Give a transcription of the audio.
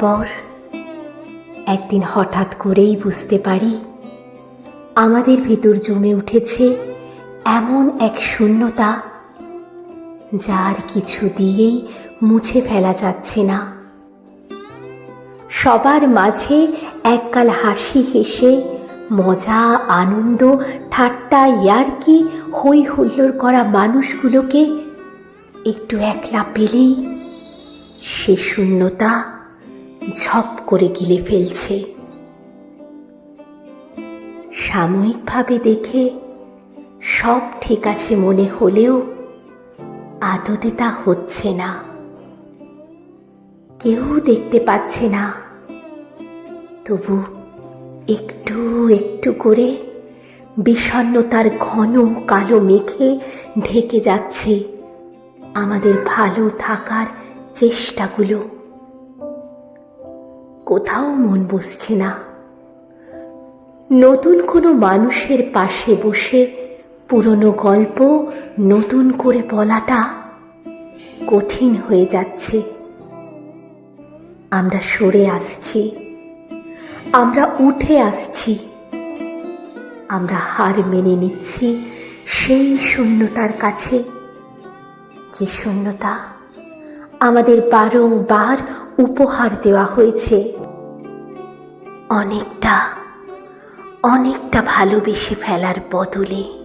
পর একদিন হঠাৎ করেই বুঝতে পারি, আমাদের ভেতর জমে উঠেছে এমন এক শূন্যতা যার কিছু দিয়েই মুছে ফেলা যাচ্ছে না। সবার মাঝে এককাল হাসি হেসে, মজা, আনন্দ, ঠাট্টা, ইয়ার্কি হই হুল্লোড় করা মানুষগুলোকে একটু একলা পেলেই সে শূন্যতা ঝপ করে গিলে ফেলছে। সাময়িকভাবে দেখে সব ঠিক আছে মনে হলেও আদতে তা হচ্ছে না। কেউ দেখতে পাচ্ছে না। তবু একটু একটু করে বিষণ্ণতার ঘন কালো মেঘে ঢেকে যাচ্ছে আমাদের ভালো থাকার চেষ্টাগুলো। কোথাও মন বসছে না। নতুন কোনো মানুষের পাশে বসে পুরনো গল্প নতুন করে বলাটা কঠিন হয়ে যাচ্ছে। আমরা সরে আসছি। আমরা উঠে আসছি। আমরা হার মেনে নিচ্ছি সেই শূন্যতার কাছে। যে শূন্যতা আমাদের বারংবার উপহার দেওয়া হয়েছে। অনেকটা অনেকটা ভালোবেসে ফেলার বদলে।